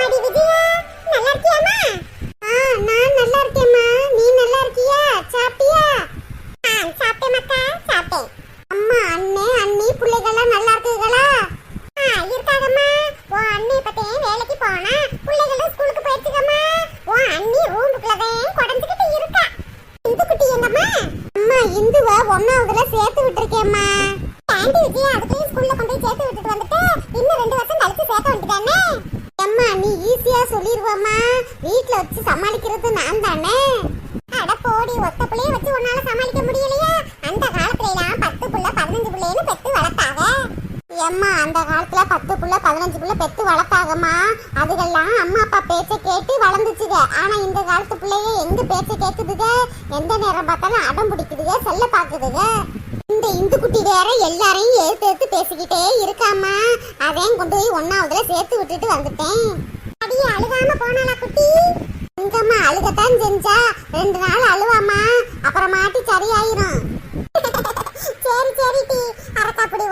அம்மாடி விஜயா நல்லா இருக்கியாமா ஆ நான் நல்லா இருக்கேம்மா. நீ நல்லா இருக்கியா? சாப்பிட்டியா? ஆ சாப்பிட்டேன் மக்கா சாப்பிட்டேன். அம்மா அண்ணே அண்ணி பிள்ளைகள்லாம் நல்லா இருக்குங்களா ஆ இருக்காகம்மா உன் அண்ணி பத்தையும் வேலைக்கு போனா பிள்ளைகளும் ஸ்கூலுக்கு போயிருச்சுக்கம்மா உன் அண்ணி ரூமுக்குள்ளதையும் குடஞ்சுக்கிட்டு இருக்கா. இந்து குட்டி எங்கம்மா அம்மா இந்துவை ஒன்னாவதுல சேர்த்து விட்டுருக்கேம்மா. ஆண்டி விஜயா அதுக்கும் ஸ்கூல்ல கொண்டு போய் சேர்த்து விட்டுட்டு வந்து ஈஸியா சொல்லிடுவோமா வீட்ல வச்சு சமாளிக்கிறது நான் தானே? அட போடி ஒத்த புள்ளைய வச்சு உன்னால சமாளிக்க முடியலையா? அந்த காலத்துல பத்து புள்ள பதினஞ்சு புள்ளைன்னு பெத்து வளர்த்தாங்க ஏம்மா அந்த காலத்துல பத்து புள்ள பதினஞ்சு புள்ள பெத்து வளர்த்தாங்கம்மா அதுகெல்லாம் அம்மா அப்பா பேச்ச கேட்டு வளர்ந்துச்சுங்க ஆனா இந்த காலத்து பிள்ளைய எங்க பேச்ச கேக்குதுங்க எந்த நேரம் பார்த்தாலும் அடம் பிடிக்குதுங்க செல்ல பாக்குதுங்க இந்த இந்து குட்டி வேற எல்லாரையும் எடுத்து எடுத்து பேசிக்கிட்டே இருக்காமா அதையும் கொண்டு போய் ஒன்னாவதுல சேர்த்து விட்டுட்டு வந்துட்டேன். அடி அழுகாம போனாளா குட்டி? எங்கம்மா அழுகத்தான் செஞ்சா. ரெண்டு நாள் அழுவாமா? அப்புறமாட்டி சரியாயிரும். சரி சரி டி. அரக்கா புடி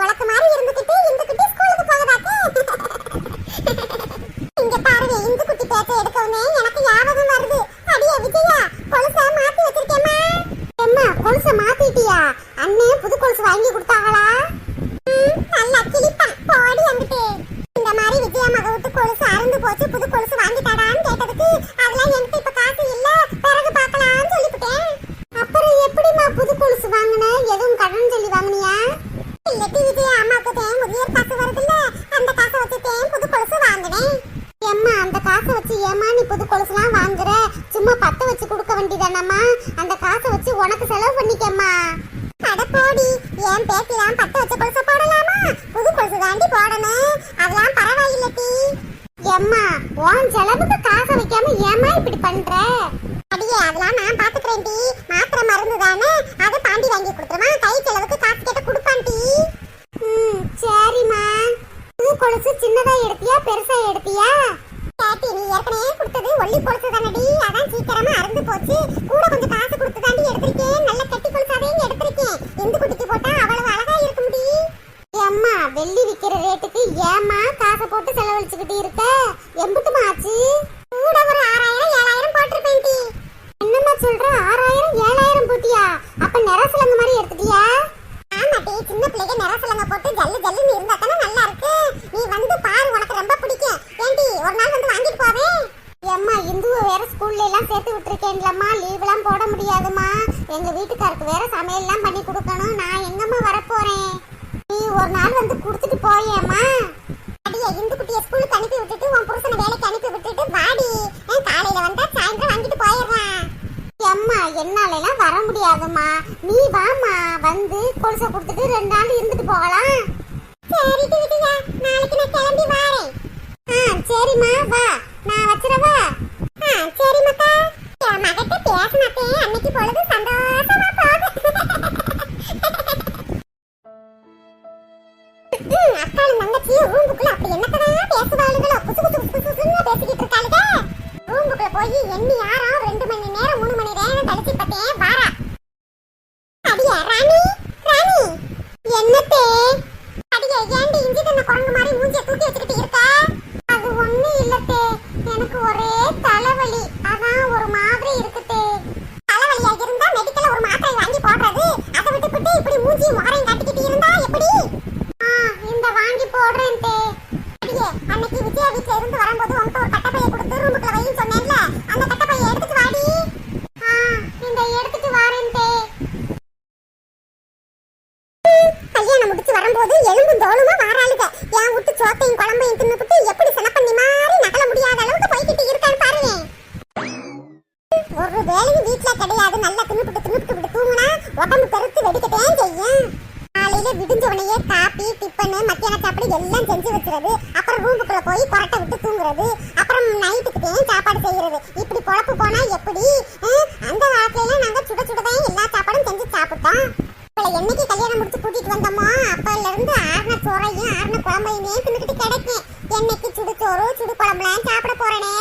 தாண்டி போடணும். அதெல்லாம் பரவாயில்ல டி. எம்மா உன் செலவுக்கு காசு வைக்காம ஏமா இப்படி பண்ற? அடியே அதெல்லாம் 妈妈妈妈吃了饭子娃的应该 இப்படி குழப்பு போனா எப்படி? அந்த காலத்துல நாங்க சுட சுடதான் எல்லா சாப்பாடும் செஞ்சு சாப்பிட்டோம். இவளை என்னைக்கு கல்யாணம் முடிச்சு கூட்டிட்டு வந்தோமோ அப்பல இருந்து ஆறுன சோறையும் ஆறுன குழம்பையுமே தின்னுக்கிட்டு கிடைக்கும் என்னைக்கு சுடு சோறு சுடு குழம்புலாம் சாப்பிட போறேனே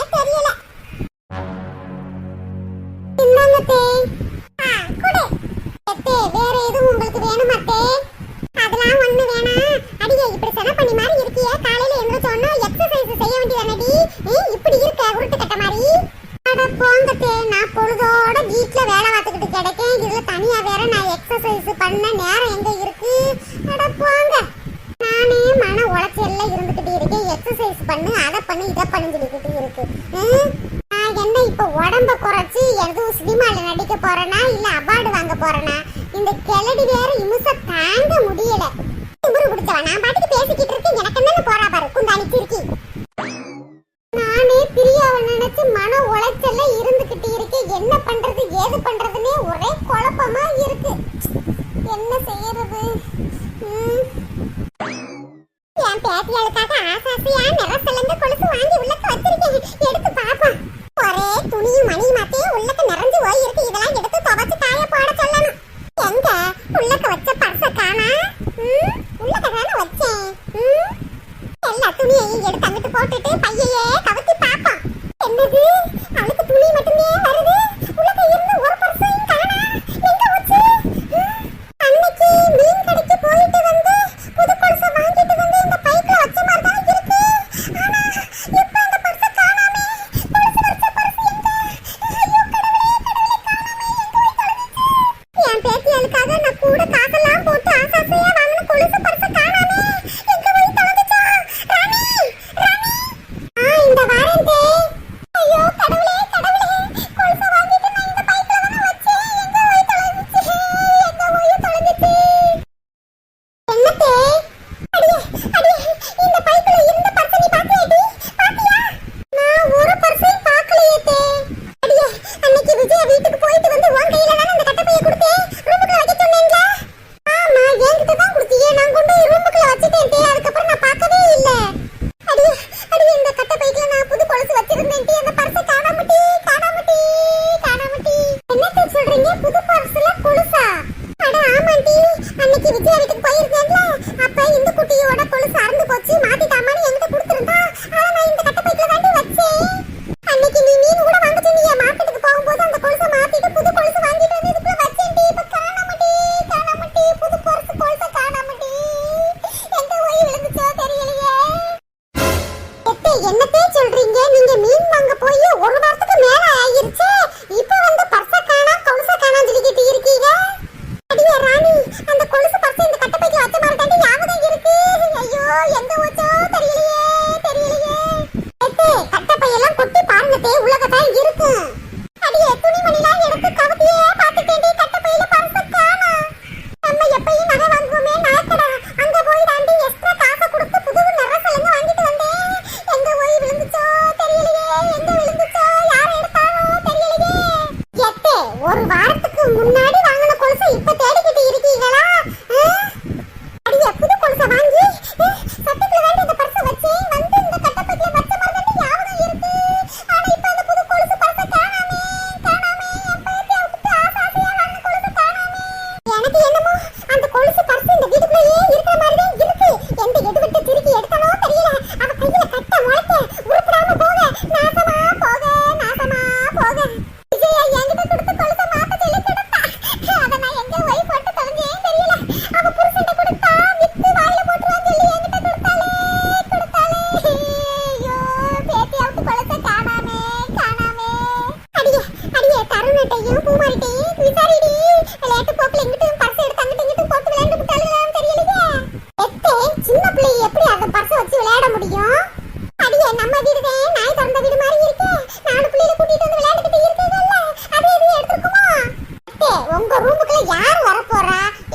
எரிச்சல்ல இருந்துகிட்டு இருக்கு. எக்ஸசைஸ் பண்ணு அதை பண்ணு இதை பண்ணு சொல்லிக்கிட்டு இருக்கு. என்ன இப்போ உடம்ப குறைச்சி எதுவும் சினிமாவில் நடிக்க போறேனா இல்லை அவார்டு வாங்க போறேனா? இந்த கிளடி வேற இமுச தாங்க முடியலை.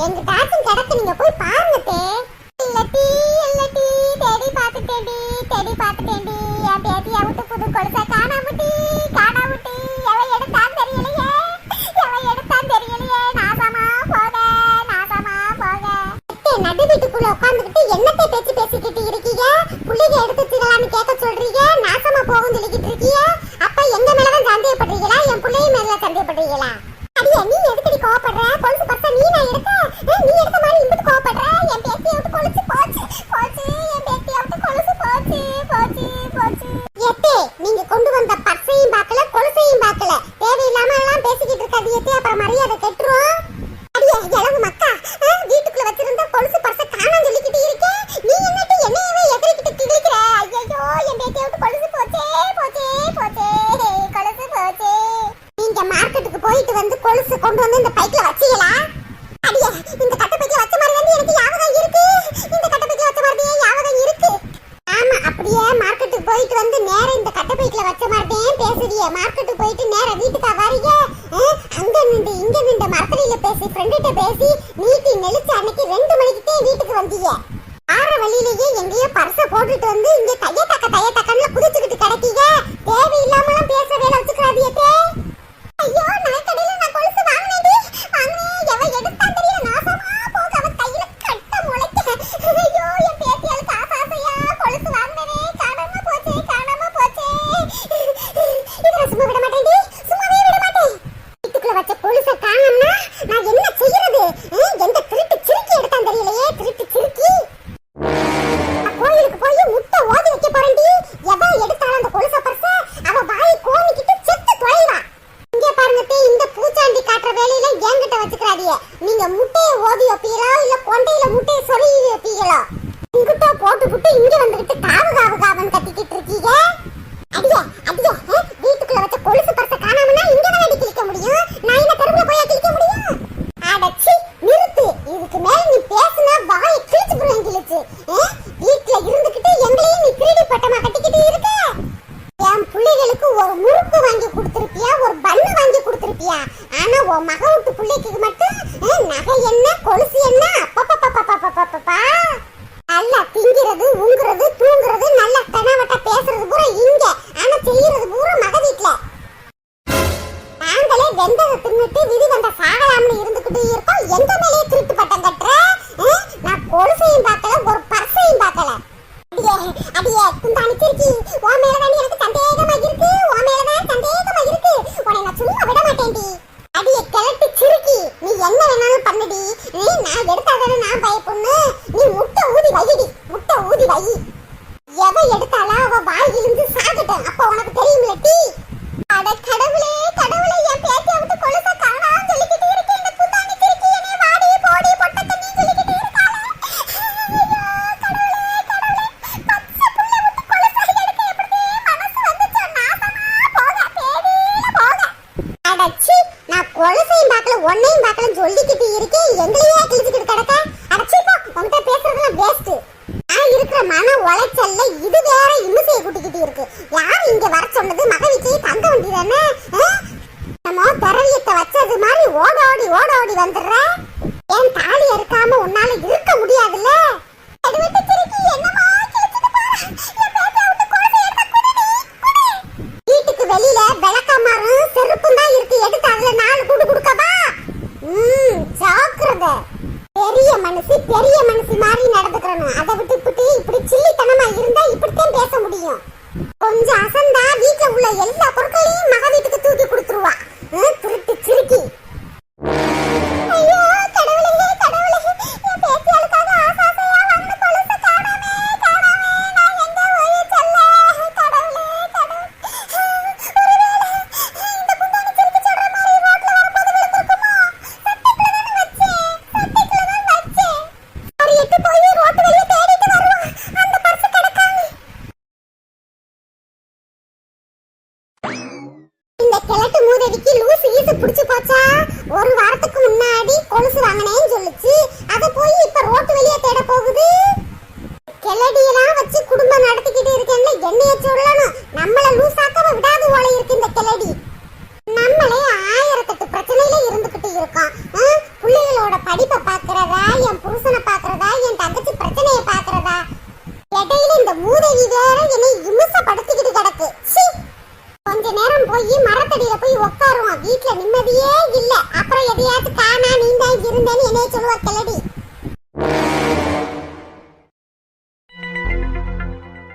எங்க டாக்ஸிங் கிடக்கு நீங்க போய் walk. உட்காந்துட்டு இந்த பூச்சாண்டி காட்டுற வேலையில என்கிட்ட வச்சுக்கிறாதீங்க. நீங்க முட்டையை ஓதி வைப்பீங்களா இல்ல கொண்டையில முட்டையை சொருகி வைப்பீங்களா உங்ககிட்ட போட்டு புட்டு இங்க வந்துட்டு காவு காவு காவன் கத்திக்கிட்டு இருக்கீங்க. வெளியில விளக்க மரம் செருப்பும் தான் இருக்கு. எடுத்து அதுல நாலு கூடு கொடுக்கவா? ம் ஜாக்கிரத. பெரிய மனுஷி பெரிய மனுஷி மாதிரி நடந்துக்கிறணும் அதை விட்டு இப்படி இப்படி சில்லித்தனமா இருந்தா இப்படித்தான் பேச முடியும். கொஞ்சம் அசந்தா வீட்டுல உள்ள எல்லா வீட்ல நிம்மதியே இல்ல. அப்புறம் எதையாவது தானா நீங்க இருந்தேன்னு என்னைய சொல்லுவா கிளடி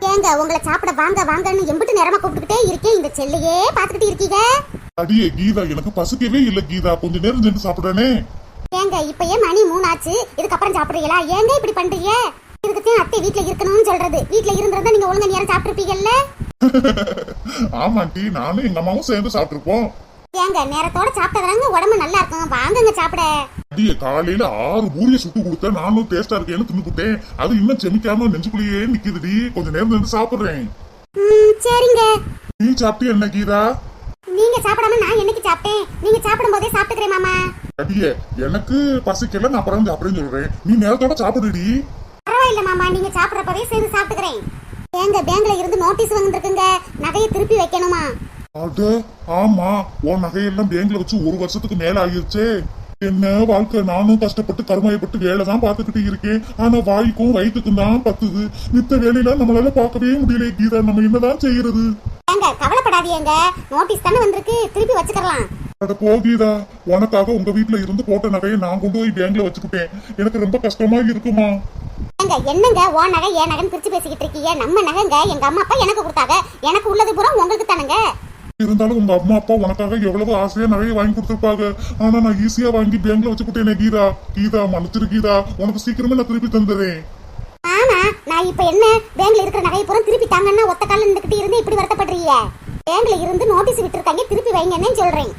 ஏங்க உங்களை சாப்பிட வாங்க வாங்கன்னு எம்பிட்டு நேரமா கூப்பிட்டுக்கிட்டே இருக்கேன் இந்த செல்லையே பாத்துக்கிட்டு இருக்கீங்க? அடியே கீதா எனக்கு பசிக்கவே இல்ல கீதா. கொஞ்ச நேரம் நின்று சாப்பிடுறேனே. ஏங்க இப்பயே மணி மூணாச்சு? இதுக்கப்புறம் சாப்பிடுறீங்களா? ஏங்க இப்படி பண்றீங்க? இதுக்கு அத்தை வீட்ல இருக்கணும்னு சொல்றது. வீட்ல இருந்திருந்தா நீங்க ஒழுங்கா நேரம் சாப்பிட்டுருப்பீங்கல்ல? ஆமாண்டி நானும் எங்க அம்மாவும் சேர்ந்து சாப்பிட்டுருப்போம். ஏங்க நேரத்தோட சாப்பிட்டதாங்க உடம்பு நல்லா இருக்கும். வாங்குங்க சாப்பிட. அடியே காலையில ஆறு பூரியை சுட்டு கொடுத்த நானும் டேஸ்டா இருக்கேன்னு தின்னுட்டேன் அது இன்னும் செமிக்காம நெஞ்சுக்குள்ளேயே நிக்குதுடி. கொஞ்ச நேரம் நின்று சாப்பிடுறேன். சரிங்க. நீ சாப்பிட்டு என்ன கீதா? நீங்க சாப்பிடாம நான் என்னைக்கு சாப்பிட்டேன்? நீங்க சாப்பிடும் போதே சாப்பிட்டுக்கிறேன் மாமா. அடியே எனக்கு பசிக்கல நான் அப்புறம் அப்படின்னு சொல்றேன். நீ நேரத்தோட சாப்பிடுடி. பரவாயில்ல மாமா. நீங்க சாப்பிடுற போதே சேர்ந்து சாப்பிட்டுக்கிறேன். ஏங்க பேங்க்ல இருந்து நோட்டீஸ் வந்துருக்குங்க நகையை திருப்பி வைக்கணுமா? அட ஆமா உன் நகையெல்லாம் பேங்க்ல வச்சு ஒரு வருஷத்துக்கு மேல ஆகிருச்சே என்ன வாழ்க்கை? நானும் கஷ்டப்பட்டு கருமாயப்பட்டு வேலை தான் பார்த்துக்கிட்டு இருக்கேன். ஆனா வாய்க்கும் வயிற்றுக்கும் தான் பத்துது. மித்த வேலையில நம்மளால பார்க்கவே முடியல கீதா. நம்ம என்னதான் செய்யறது? கவலைப்படாதீங்க. நோட்டீஸ் தானே வந்திருக்கு. திருப்பி வச்சுக்கலாம் அட போ கீதா. உனக்காக உங்க வீட்ல இருந்து போட்ட நகையை நான் கொண்டு போய் பேங்க்ல வச்சுக்கிட்டேன். எனக்கு ரொம்ப கஷ்டமா இருக்குமா? என்னங்க ஓ நகை ஏன் நகைன்னு பிரிச்சு பேசிக்கிட்டு இருக்கீங்க? நம்ம நகைங்க எங்க அம்மா அப்பா எனக்கு கொடுத்தாங்க. எனக்கு உள்ளது பூரா உங்களுக்கு தானுங்க இருந்தாலும் உங்க அம்மா அப்பா உனக்காக எவ்வளவு ஆசையா நகையை வாங்கி கொடுத்துருப்பாங்க. ஆனா நான் ஈஸியா வாங்கி பேங்க்ல வச்சுக்கிட்டேனே கீதா. கீதா மன்னிச்சிரு கீதா. உனக்கு சீக்கிரமே நான் திருப்பி தந்துடுறேன். ஆமா நான் இப்ப என்ன பேங்க்ல இருக்கிற நகையை பூரா திருப்பி தாங்கன்னா ஒத்த கால நின்றுக்கிட்டு இருந்து இப்படி வருத்தப்படுறீங்க? பேங்க்ல இருந்து நோட்டீஸ் விட்டுருக்காங்க திருப்பி வைங்கன்னு சொல்றேன்.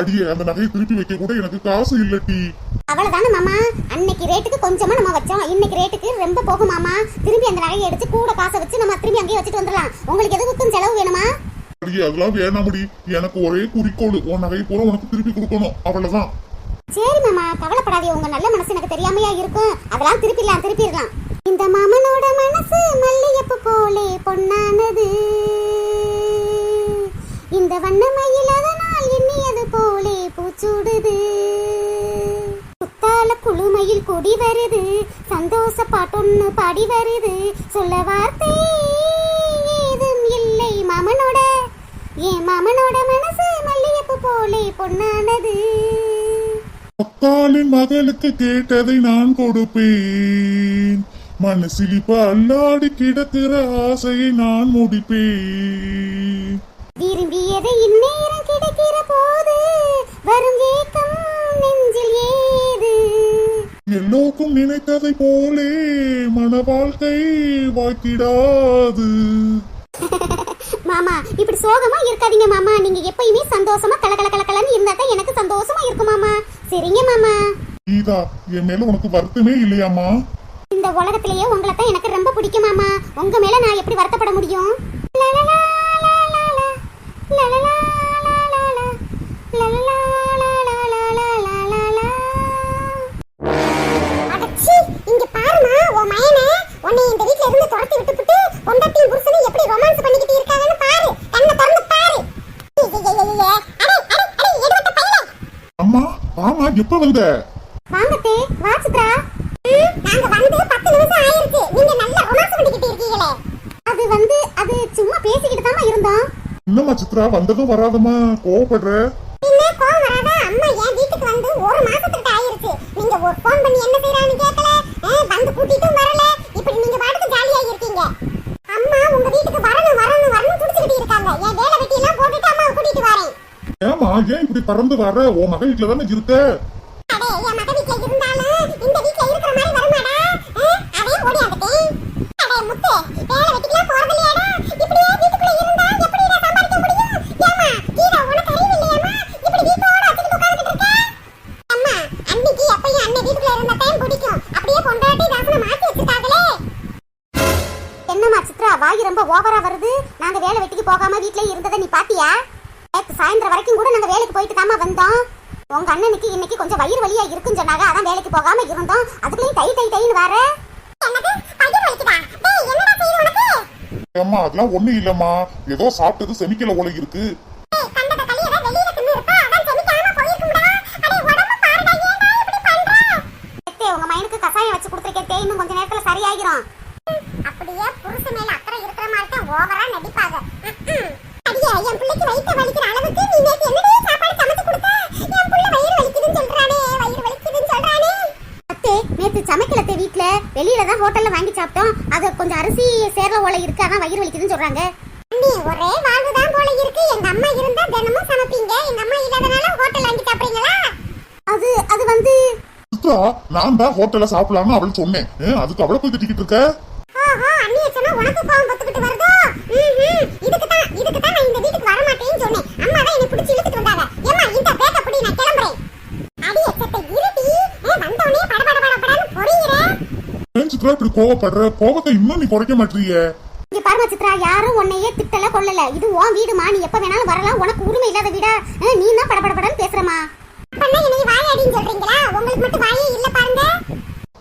அடியே அந்த நகையை திருப்பி வைக்க கூட எனக்கு காசு இல்லட்டி அவ்வளவுதானே மாமா? அன்னைக்கு ரேட்டுக்கு கொஞ்சமா நம்ம வச்சோம். இன்னைக்கு ரேட்டுக்கு ரொம்ப போகும் மாமா. திரும்பி அந்த நகையை எடுத்து கூட காசை வச்சு நம்ம திரும்பி அங்கேயே வச்சுட்டு வந்துடலாம். உங்களுக்கு எதுக்கும் செலவு வேணுமா? அடி அதெல்லாம் வேணாமடி. எனக்கு ஒரே குறிக்கோள். உன் நகையை பூரா உனக்கு திருப்பி கொடுக்கணும். அவ்வளவுதான். சரி மாமா கவலைப்படாதே. உங்க நல்ல மனசு எனக்கு தெரியாமையா இருக்கும். அதெல்லாம் திருப்பிடலாம் திருப்பிடலாம். இந்த மாமனோட மனசு மல்லிகைப்பூ போலே பொன்னானது. இந்த வண்ணமயில் அதனால் எண்ணியது போலே பூச்சூடுது. புத்தால குழுமையில் குடி வருது. சந்தோஷ பாட்டொன்னு பாடி வருது. சொல்ல வார்த்தை என் மாமனோட மனசு மல்லிகைப்பூ போலே பொன்னானது. அக்காலின் மகளுக்கு கேட்டதை நான் கொடுப்பேன். மனசில் இப்ப அல்லாடி கிடக்கிற ஆசையை நான் முடிப்பேன். விரும்பியதை இந்நேரம் கிடைக்கிற போது வரும் ஏக்கம் நெஞ்சில் ஏது? எல்லோருக்கும் நினைத்ததை போலே மன வாழ்க்கை வாய்த்திடாது. மாமா இப்படி சோகமா இருக்காதீங்க மாமா நீங்க எப்பயுமே சந்தோஷமா கல கல கல கலன்னு இருந்தா தான் எனக்கு சந்தோஷமா இருக்கும் மாமா சரிங்க மாமா கீதா என் மேல உனக்கு வருத்தமே இல்லையாம்மா இந்த உலகத்திலேயே உங்களை தான் எனக்கு ரொம்ப பிடிக்கும் மாமா உங்க மேல நான் எப்படி வருத்தப்பட முடியும் லலலா, லலலா, லலலா, லலலா, லலலா. அடச்சீ, இங்க பாரும்மா, உன் மயனை உன்னை இந்த வீட்ல இருந்து துரத்தி விட்டுப்புட்டு, பொண்டாட்டியும் புருஷனும் எப்படி romance பண்ணிக்கிட்டு இருக்காங்கன்னு பாரு. கண்ணை திறந்து பாரு. ஐயையையையே. அடே, அடே, அடே, எடுபட்ட பயலே. அம்மா ஆமா எப்ப வந்த வாங்கத்தே, வா சித்ரா. நாங்க வந்து பத்து நிமிஷம் ஆயிருச்சு. நீங்க நல்லா romance பண்ணிக்கிட்டு இருக்கீங்களே. அது வந்து அது சும்மா பேசிக்கிட்டு தாமா இருந்தோம் என்னம்மா சித்ரா வந்ததும் வராதம்மா கோவப்படுற பின்ன கோவம் வராதா அம்மா என் வீட்டுக்கு வந்து ஒரு மாசத்துக்கு ஆயிருச்சு நீங்க ஒரு ஃபோன் பண்ணி என்ன செய்யறான்னு கேட்கல ஆ, வந்து கூட்டிட்டும் வரல இப்படி நீங்க பாட்டுக்கு ஜாலியா இருக்கீங்க அம்மா உங்க வீட்டுக்கு வரணும் வரணும் வரணும் துடிச்சுக்கிட்டு இருக்காங்க என் வேலை வெட்டி எல்லாம் போட்டுட்டு அம்மா கூட்டிட்டு வரேன் நான் ஏன் இப்படி பறந்து வர உன் மக வீட்டுல தானே இருக்க? வேலைக்கு இருந்தோம் அதுக்குள்ளேயும் தை தை தைன்னு வர. ஏம்மா அதெல்லாம் ஒண்ணும் இல்லம்மா. ஏதோ சாப்பிட்டது செமிக்கல போல இருக்கு உங்க மயனுக்கு கசாயம் வச்சு கொடுத்துருக்கே இன்னும் கொஞ்ச நேரத்துல சரியாகிரும் அப்படியே புருஷ மேல அக்கறை இருக்கிற மாதிரி தான் ஓவரா நடிப்பாங்க அடியே என் பிள்ளைக்கு வயிற்று வலிக்கிற அளவுக்கு நீ நேத்து என்னடி சாப்பாடு சமைச்சு கொடுத்த என் புள்ள வயிறு வலிக்குதுன்னு சொல்றானே வயிறு வலிக்குதுன்னு சொல்றானே அத்தே நேத்து சமைக்கலத்தே வீட்ல வெளியில தான் ஹோட்டல்ல வாங்கி சாப்பிட்டோம் அது கொஞ்சம் அரிசி சேர்ல ஓலை இருக்கு அதான் வயிறு வலிக்குதுன்னு சொல்றாங்க. அண்ணி ஒரே வாழ்வு தான் போல இருக்கு. எங்க அம்மா இருந்தா தினமும் சமைப்பீங்க. எங்க அம்மா இல்லாதனால ஹோட்டல் வாங்கி சாப்பிடுறீங்களா? அது அது வந்து சித்ரா நான் தான் ஹோட்டல்ல சாப்பிடலாம்னு அவள் சொன்னேன். அதுக்கு அவளை போய் திட்டிக்கிட்டு இருக்க? ஓஹோ அண்ணிய சொன்னா உனக்கு கோவம் பத்துக்கிட்டு வருதோ. இதுக்கு தான் இதுக்கு தான் நான் இந்த வீட்டுக்கு வர மாட்டேன்னு சொன்னேன். அம்மா தான் என்னை பிடிச்சி இழுத்துட்டு வந்தாங்க. ஏம்மா இந்த பேக்க புடி நான் கிளம்புறேன். அடியே செத்த இருட்டி. ஏ வந்தவனே பட பட பட படன்னு பொறியிற ஏன் சித்ரா இப்படி கோவப்படுற? கோவத்தை இன்னும் நீ குறைக்க மாட்டீங்க சித்ரா யாரும் உன்னையே திட்டல கொல்லல. இது உன் வீடுமா? நீ எப்ப வேணாலும் வரலாம். உனக்கு உரிமை இல்லாத வீடா? நீ தான் பட பட படன்னு பேசுறமா அப்பன்னா என்னை வாயாடின்னு சொல்றீங்களா? உங்களுக்கு மட்டும் வாயே இல்ல பாருங்க.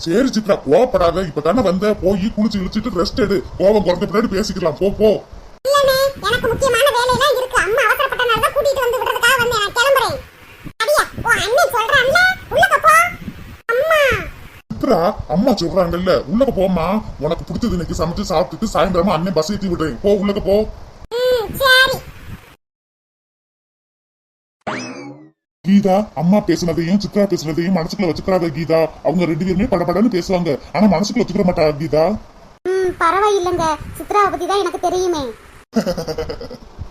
சரி சித்ரா கோவப்படாத. இப்ப தானே வந்த. போய் குளிச்சு இழிச்சிட்டு ரெஸ்ட் எடு. கோவம் குறைஞ்ச பின்னாடி பேசிக்கலாம். போ போ. இல்லனே எனக்கு முக்கியமான வேலையெல்லாம் இருக்கு. அம்மா அவசரப்பட்டனால தான் கூட்டிட்டு வந்து விடுறதுக்காக வந்தேன். நான் கிளம்புறேன். அடியா உன் அண்ணன் சொல்றான்ல உள்ளக்க போ சித்ரா அம்மா சொல்றாங்கல்ல? உள்ளக்க போம்மா. உனக்கு பிடிச்சது இன்னைக்கு சமைச்சு சாப்பிட்டுட்டு சாயந்தரமா அண்ணன் பஸ் ஏத்தி விடுறேன். போ உள்ளக்க போ. கீதா அம்மா பேசுனதையும் சித்ரா பேசுனதையும் மனசுக்குள்ள வச்சுக்கிறாத கீதா. அவங்க ரெண்டு பேருமே படபடன்னு பேசுவாங்க. ஆனா மனசுக்குள்ள வச்சுக்கிற மாட்டா கீதா? பரவாயில்லைங்க. சித்ராவை பத்தி தான் எனக்கு தெரியுமே.